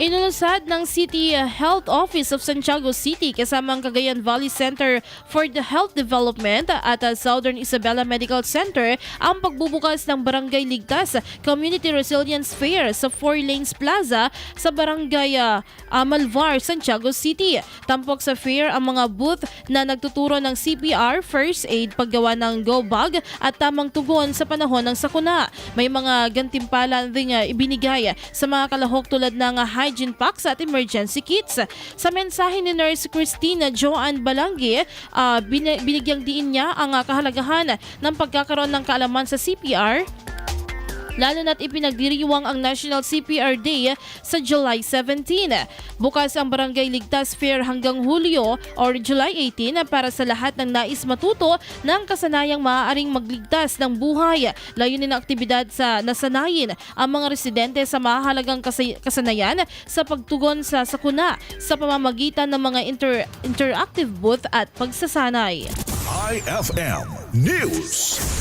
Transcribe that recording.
Inulusad ng City Health Office of Santiago City kasama ang Cagayan Valley Center for the Health Development at uh, Southern Isabela Medical Center ang pagbubukas ng Barangay Ligtas Community Resilience Fair sa Four Lanes Plaza sa Barangay uh, Malvar, Santiago City. Tampok sa fair ang mga booth na nagtuturo ng CPR, first aid, paggawa ng go bag at tamang tugon sa panahon ng sakuna. May mga gantimpala ding uh, ibinigay sa mga kalahok tulad ng uh, hygiene packs at emergency kits. Sa mensahe ni Nurse Christina Joanne Balanggi, uh, bin- binigyang diin niya ang uh, kahalagahan ng pagkakaroon ng kaalaman sa CPR lalo na't ipinagdiriwang ang National CPR Day sa July 17. Bukas ang Barangay Ligtas Fair hanggang Hulyo or July 18 para sa lahat ng nais matuto ng kasanayang maaaring magligtas ng buhay. Layunin ng aktibidad sa nasanayin ang mga residente sa mahalagang kasanayan sa pagtugon sa sakuna sa pamamagitan ng mga inter- interactive booth at pagsasanay. IFM News.